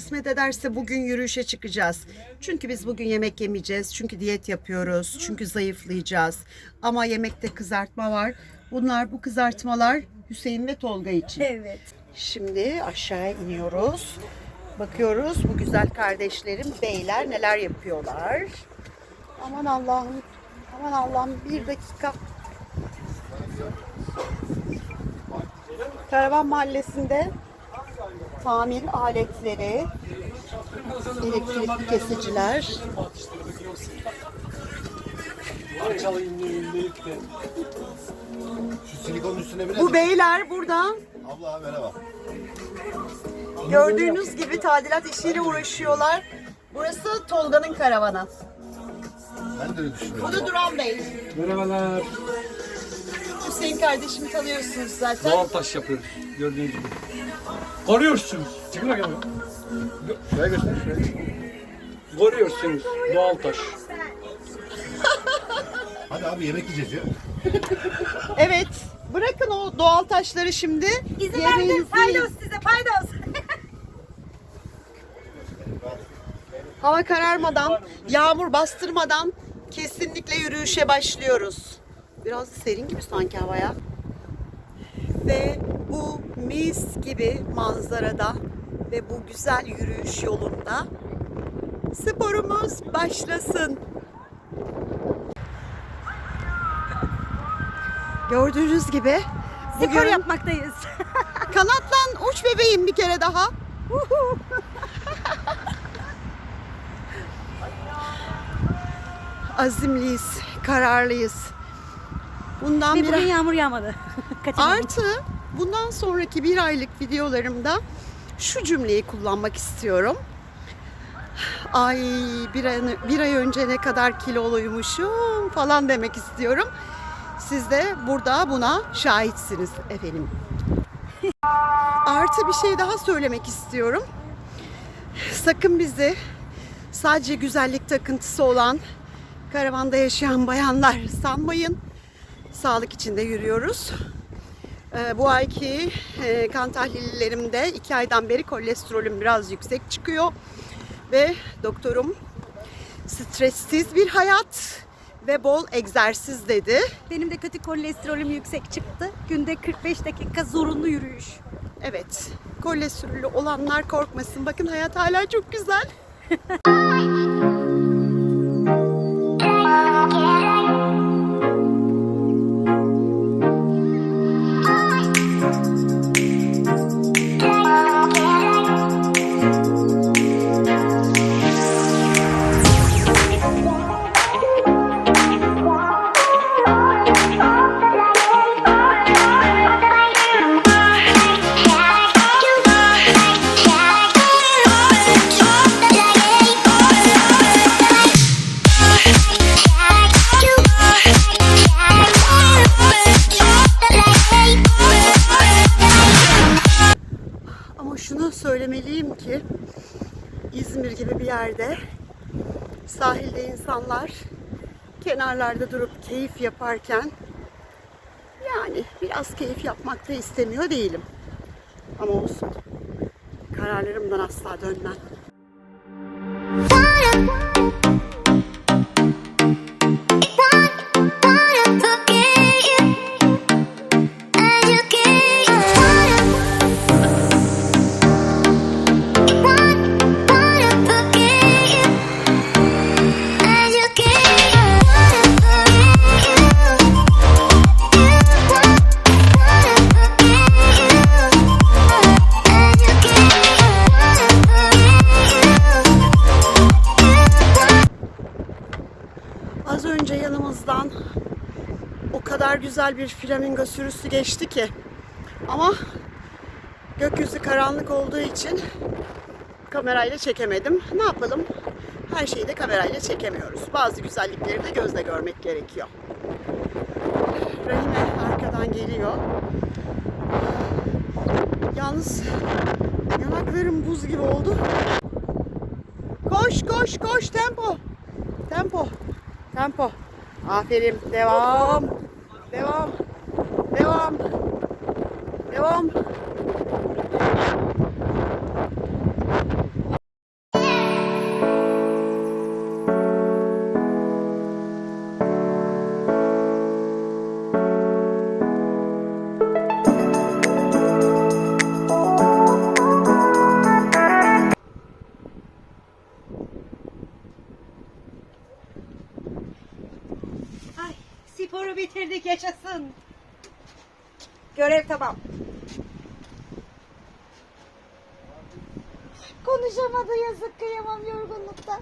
kısmet ederse bugün yürüyüşe çıkacağız. Çünkü biz bugün yemek yemeyeceğiz. Çünkü diyet yapıyoruz. Çünkü zayıflayacağız. Ama yemekte kızartma var. Bunlar bu kızartmalar Hüseyin ve Tolga için. Evet. Şimdi aşağıya iniyoruz. Bakıyoruz bu güzel kardeşlerim beyler neler yapıyorlar. Aman Allah'ım. Aman Allah'ım bir dakika. Karavan Mahallesi'nde tamir aletleri, elektrikli kesiciler, Parçalı inlelik de. Şu silikonun üstüne biraz... bu beyler burada Abla merhaba. gördüğünüz gibi tadilat işiyle uğraşıyorlar. Burası Tolga'nın karavanı. Ben de öyle Bu düşünüyorum. da Duran Bey. Merhabalar. Hüseyin kardeşimi tanıyorsunuz zaten. Doğal taş yapıyoruz. Gördüğünüz gibi. Koruyorsunuz. Çıkın bakalım. Şuraya göster şuraya. Koruyorsunuz. Doğal taş. Hadi abi yemek yiyeceğiz ya. Evet. Bırakın o doğal taşları şimdi. İzin Yemeğinizi verdim. yiyin. Paydos size paydos. Hava kararmadan, yağmur bastırmadan kesinlikle yürüyüşe başlıyoruz. Biraz da serin gibi sanki havaya. Ve bu mis gibi manzarada ve bu güzel yürüyüş yolunda sporumuz başlasın. Gördüğünüz gibi Spor yapmaktayız. kanatlan uç bebeğim bir kere daha. Azimliyiz, kararlıyız. Bundan Ve bir bugün yağmur yağmadı. Kaçırmadım. artı bundan sonraki bir aylık videolarımda şu cümleyi kullanmak istiyorum. Ay bir ay, bir ay önce ne kadar kiloluymuşum falan demek istiyorum. Siz de burada buna şahitsiniz efendim. Artı bir şey daha söylemek istiyorum. Sakın bizi sadece güzellik takıntısı olan karavanda yaşayan bayanlar sanmayın. Sağlık içinde yürüyoruz. Ee, bu ayki e, kan tahlillerimde iki aydan beri kolesterolüm biraz yüksek çıkıyor. Ve doktorum stressiz bir hayat ve bol egzersiz dedi. Benim de kötü kolesterolüm yüksek çıktı. Günde 45 dakika zorunlu yürüyüş. Evet, kolesterolü olanlar korkmasın. Bakın hayat hala çok güzel. İzmir gibi bir yerde sahilde insanlar kenarlarda durup keyif yaparken yani biraz keyif yapmak da istemiyor değilim. Ama olsun. Kararlarımdan asla dönmem. Güzel bir flamingo sürüsü geçti ki. Ama gökyüzü karanlık olduğu için kamerayla çekemedim. Ne yapalım? Her şeyi de kamerayla çekemiyoruz. Bazı güzellikleri de gözle görmek gerekiyor. Rahime arkadan geliyor. Yalnız yanaklarım buz gibi oldu. Koş koş koş tempo. Tempo. Tempo. Aferin. Devam. Devam. Devam. Devam. Sporu bitirdik yaşasın. Görev tamam. Konuşamadı yazık kıyamam yorgunluktan.